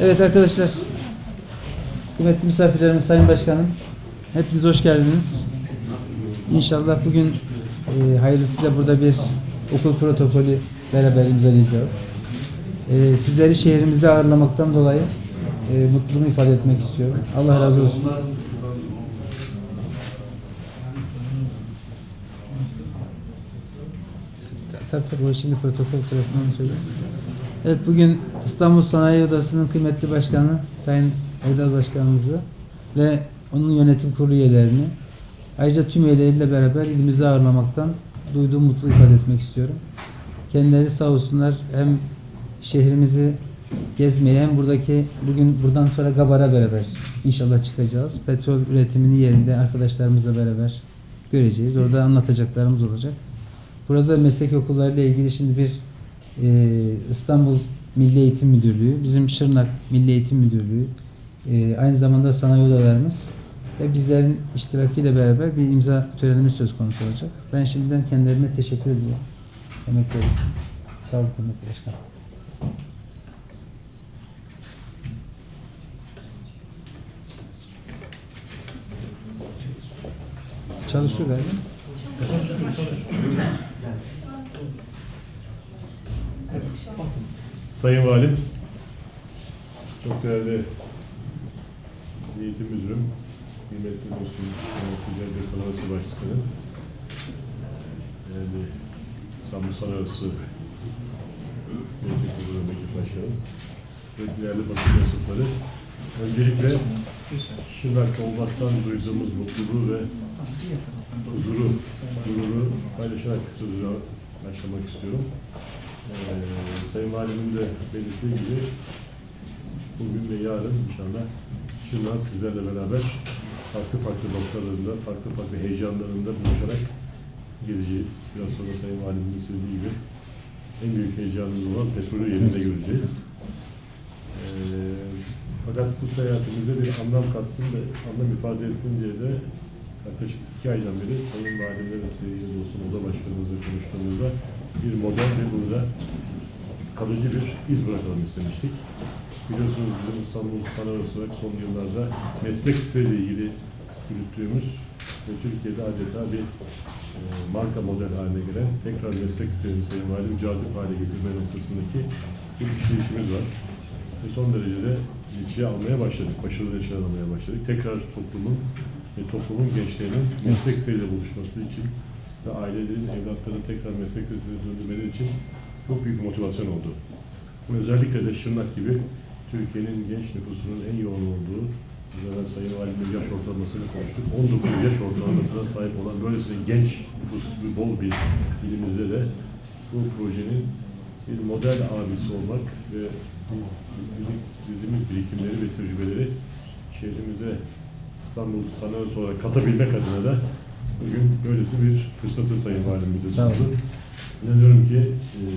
Evet arkadaşlar, kıymetli misafirlerimiz, Sayın Başkanım, hepiniz hoş geldiniz. İnşallah bugün e, hayırlısıyla burada bir okul protokolü beraber imzalayacağız. E, sizleri şehrimizde ağırlamaktan dolayı e, mutluluğumu ifade etmek istiyorum. Allah razı olsun. Tabii tabii şimdi protokol sırasında onu söyleriz. Evet bugün İstanbul Sanayi Odası'nın kıymetli başkanı Sayın Erdal Başkanımızı ve onun yönetim kurulu üyelerini ayrıca tüm üyeleriyle beraber ilimizi ağırlamaktan duyduğum mutluluğu ifade etmek istiyorum. Kendileri sağ olsunlar hem şehrimizi gezmeye hem buradaki bugün buradan sonra Gabar'a beraber inşallah çıkacağız. Petrol üretimini yerinde arkadaşlarımızla beraber göreceğiz. Orada anlatacaklarımız olacak. Burada meslek okullarıyla ilgili şimdi bir e, İstanbul Milli Eğitim Müdürlüğü, bizim Şırnak Milli Eğitim Müdürlüğü, e, aynı zamanda sanayi odalarımız ve bizlerin iştirakiyle beraber bir imza törenimiz söz konusu olacak. Ben şimdiden kendilerine teşekkür ediyorum. Emekleri için. Sağ olun kıymetli başkan. Çalışıyor galiba. Sayın Valim, çok değerli eğitim müdürüm, kıymetli dostum, Ticaret Sanatçı Başkanı, yani İstanbul Sanatçı Yönetim Kurulu Meclis Başkanı ve değerli basın mensupları. Öncelikle Şırnak olmaktan duyduğumuz mutluluğu ve huzuru, gururu paylaşarak sözüne başlamak istiyorum. Ee, Sayın Valimin de belirttiği gibi bugün ve yarın inşallah Şırnak sizlerle beraber farklı farklı noktalarında, farklı farklı heyecanlarında buluşarak gezeceğiz. Biraz sonra Sayın Valimin söylediği gibi en büyük heyecanımız olan petrolü yerinde göreceğiz. Ee, fakat bu seyahatimizde bir anlam katsın da, anlam ifade etsin diye de yaklaşık iki aydan beri Sayın Valimle ve sevgili dostum oda başkanımızla konuştuğumuzda bir model ve burada kalıcı bir iz bırakalım istemiştik. Biliyorsunuz bizim İstanbul Sanayi olarak son yıllarda meslek lisesiyle ilgili yürüttüğümüz ve Türkiye'de adeta bir e, marka model haline gelen tekrar meslek liselerini Sayın Valim cazip hale getirme noktasındaki bir işleyişimiz var. Ve son derecede ilçeye almaya başladık, başarılı almaya başladık. Tekrar toplumun ve toplumun gençlerinin meslek liseleriyle buluşması için ve ailelerin, evlatların tekrar meslek lisesine döndürmeleri için çok büyük motivasyon oldu. Özellikle de Şırnak gibi Türkiye'nin genç nüfusunun en yoğun olduğu, zaten Sayın Valim'in yaş ortalamasını konuştuk. 19 yaş ortalamasına sahip olan böylesine genç nüfuslu bol bir ilimizde de bu projenin bir model abisi olmak ve bildiğimiz birikimleri ve tecrübeleri şehrimize İstanbul Sanayi olarak katabilmek adına da bugün böylesi bir fırsatı Sayın Valimize sundu. İnanıyorum ki eee,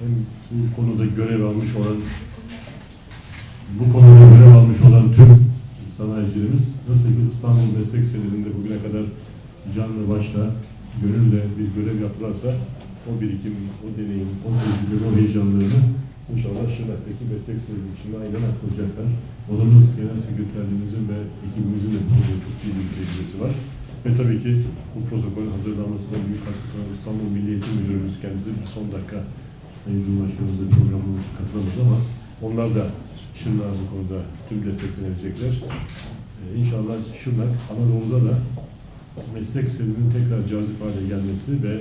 hem bu konuda görev almış olan bu konuda görev almış olan tüm sanayicilerimiz nasıl ki İstanbul Meslek Liselerinde bugüne kadar canlı başla, gönülle bir görev yaptılarsa o birikim, o deneyim, o tecrübe, o heyecanlarını inşallah Şırnak'taki meslek liseleri içinde aynen aktaracaklar. Odamız genel sekreterliğimizin ve ekibimizin de çok iyi bir tecrübesi var. Ve tabii ki bu protokolün hazırlanmasına büyük katkı sunan İstanbul Milli Müdürümüz kendisi bir son dakika Sayın Cumhurbaşkanımızla programımıza katılamadı ama onlar da Şırnak'a bu konuda tüm desteklerini verecekler. Ee, inşallah Şırnak Anadolu'da da meslek liselerinin tekrar cazip hale gelmesi ve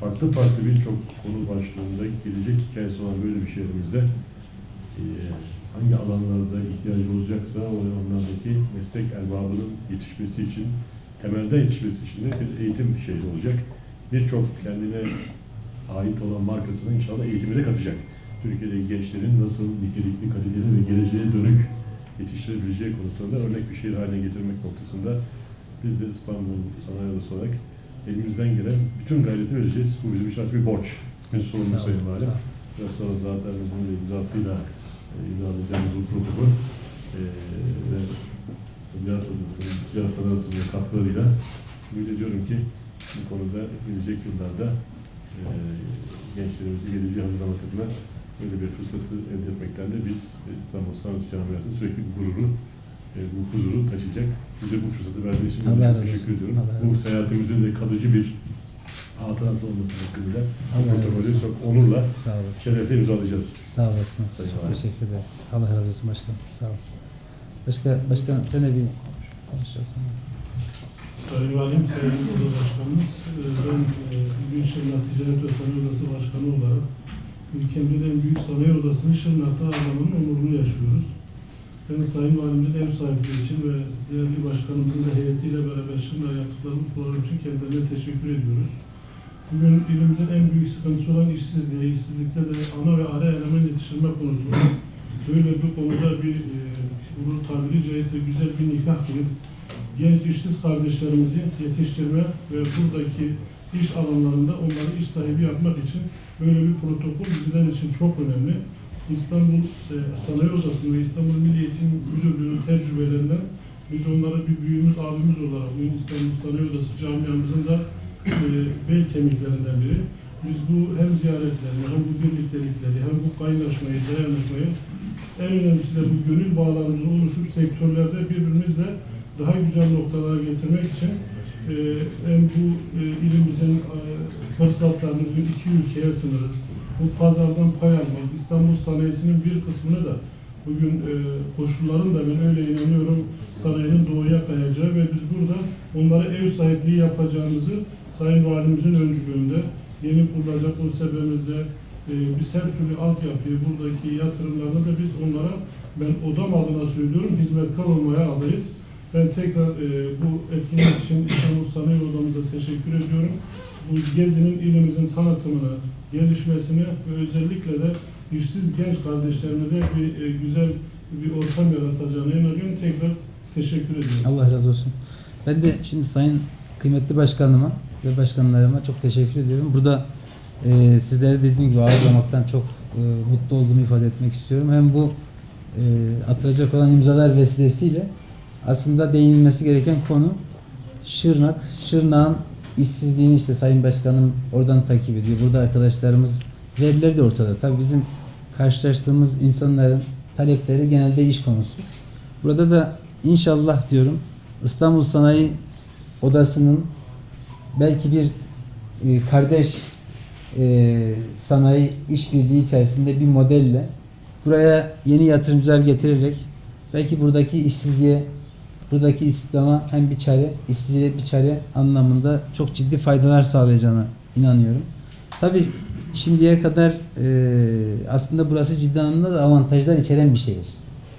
farklı farklı birçok konu başlığında gelecek hikayesi olan böyle bir şehrimizde e, hangi alanlarda ihtiyacı olacaksa o alanlardaki meslek erbabının yetişmesi için, temelde yetişmesi için de bir eğitim şehri olacak. Birçok kendine ait olan markasını inşallah eğitime de katacak. Türkiye'deki gençlerin nasıl nitelikli, kaliteli ve geleceğe dönük yetiştirebileceği konusunda örnek bir şehir haline getirmek noktasında biz de İstanbul Sanayi Odası olarak elimizden gelen bütün gayreti vereceğiz. Bu bizim için artık bir borç. Bir sorumlu Sayın Valim. Biraz sonra zaten bizim de imzasıyla e, imzalayacağımız bu protokol e, ve Ticaret Sanayi odasının katkılarıyla ümit ediyorum ki bu konuda gelecek yıllarda e, gençlerimizi geleceğe hazırlamak adına böyle bir fırsatı elde etmekten de biz İstanbul Sanat Camiası sürekli bu gururu, e, bu huzuru taşıyacak. Bize bu fırsatı verdiği için çok teşekkür ediyorum. Bu seyahatimizin de kalıcı bir hatırası olması hakkında razı protokolü çok onurla, şerefle imzalayacağız. Sağ olasınız. Valim. teşekkür ederiz. Allah razı olsun başkanım. Sağ olun. Başka, başkanım sen de bir konuşacağız. Sayın Valim, Sayın Oda Başkanımız, e, ben e, bugün Şırnak Ticaret ve Sanayi Odası Başkanı olarak ülkemizin en büyük sanayi odasını Şırnak'ta ağırlamanın onurunu yaşıyoruz. Ben Sayın Valimizin ev sahipliği için ve değerli başkanımızın da heyetiyle beraber Şırnak'a yaptıkları bu için kendilerine teşekkür ediyoruz. Bugün ilimizin en büyük sıkıntısı olan işsizliğe, işsizlikte de ana ve ara eleman yetiştirme konusu. Böyle bir konuda bir, e, bunu tabiri caizse güzel bir nikah kılıp genç işsiz kardeşlerimizi yetiştirme ve buradaki iş alanlarında onları iş sahibi yapmak için böyle bir protokol bizler için çok önemli. İstanbul e, Sanayi Odası ve İstanbul Milli Eğitim Müdürlüğü'nün tecrübelerinden biz onları bir büyüğümüz, abimiz olarak bugün İstanbul Sanayi Odası camiamızın da e, bel kemiklerinden biri. Biz bu hem ziyaretlerini, hem bu birliktelikleri, hem bu kaynaşmayı, dayanışmayı en önemlisi de bu gönül bağlarımızın oluşup sektörlerde birbirimizle daha güzel noktalara getirmek için e, hem bu e, ilimizin e, fırsatlarını bugün iki ülkeye sınırız. Bu pazardan pay almak, İstanbul sanayisinin bir kısmını da bugün e, koşulların da ben öyle inanıyorum sanayinin doğuya kayacağı ve biz burada onlara ev sahipliği yapacağımızı Sayın Valimizin öncülüğünde yeni kurulacak o sebemizde e, biz her türlü altyapıyı buradaki yatırımlarda da biz onlara ben odam adına söylüyorum hizmetkar olmaya adayız. Ben tekrar e, bu etkinlik için İstanbul Sanayi Odamıza teşekkür ediyorum. Bu gezinin ilimizin tanıtımına, gelişmesine ve özellikle de işsiz genç kardeşlerimize bir e, güzel bir ortam yaratacağına inanıyorum. Tekrar teşekkür ediyorum. Allah razı olsun. Ben de şimdi sayın kıymetli başkanıma ve başkanlarıma çok teşekkür ediyorum. Burada e, sizleri dediğim gibi ağırlamaktan çok e, mutlu olduğumu ifade etmek istiyorum. Hem bu e, atılacak olan imzalar vesilesiyle aslında değinilmesi gereken konu Şırnak. Şırnak'ın işsizliğini işte Sayın Başkanım oradan takip ediyor. Burada arkadaşlarımız verileri de ortada. Tabii bizim karşılaştığımız insanların talepleri genelde iş konusu. Burada da inşallah diyorum İstanbul Sanayi Odası'nın belki bir e, kardeş e, sanayi işbirliği içerisinde bir modelle buraya yeni yatırımcılar getirerek belki buradaki işsizliğe buradaki istihdama hem bir çare, işsizliğe bir çare anlamında çok ciddi faydalar sağlayacağına inanıyorum. Tabii şimdiye kadar e, aslında burası ciddi anlamda da avantajlar içeren bir şehir.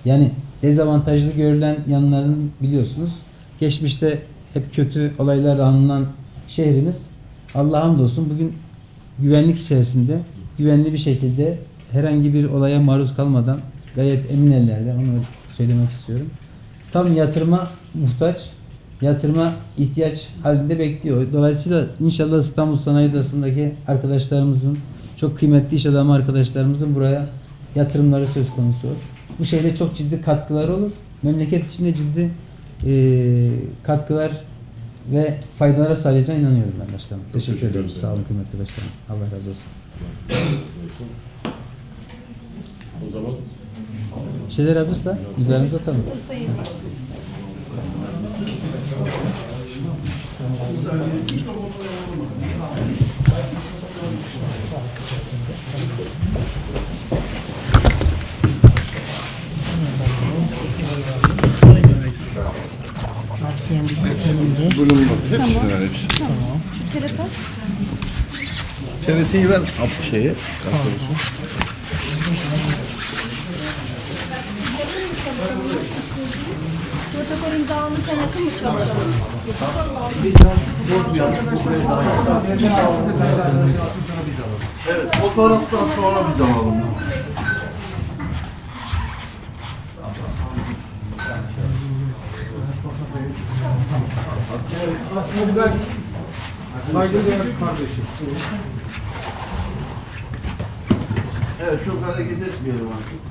Yani dezavantajlı görülen yanlarını biliyorsunuz. Geçmişte hep kötü olaylar anılan şehrimiz Allah'a hamdolsun bugün güvenlik içerisinde güvenli bir şekilde herhangi bir olaya maruz kalmadan gayet emin ellerde onu söylemek istiyorum. Tam yatırıma muhtaç, yatırıma ihtiyaç halinde bekliyor. Dolayısıyla inşallah İstanbul Sanayi Odası'ndaki arkadaşlarımızın, çok kıymetli iş adamı arkadaşlarımızın buraya yatırımları söz konusu olur. Bu şehre çok ciddi katkıları olur. Memleket içinde ciddi e, katkılar ve faydalara sağlayacağına inanıyorum ben başkanım. Çok Teşekkür teşekkür ederim. Sağ olun kıymetli başkanım. Allah razı olsun. O zaman Şeyler hazırsa imzalarınızı atalım. Abi CNBC senindir. Bulunmak. Hepsini ver hepsini. Şu telefon. TRT'yi ver ab şeye. Kartonu. Protokol imzalanırken yakın mı çalışalım? Evet, fotoğraftan sonra bir alalım. Evet, çok hareket etmeyelim artık.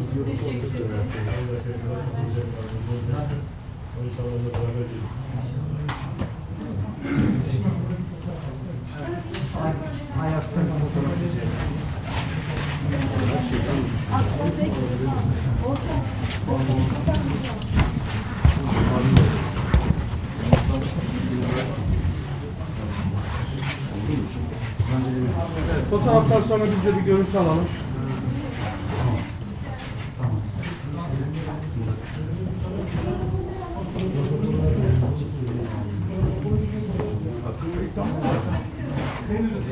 Teşekkür ederim. Değiliz. Fotoğraftan sonra biz de bir görüntü alalım.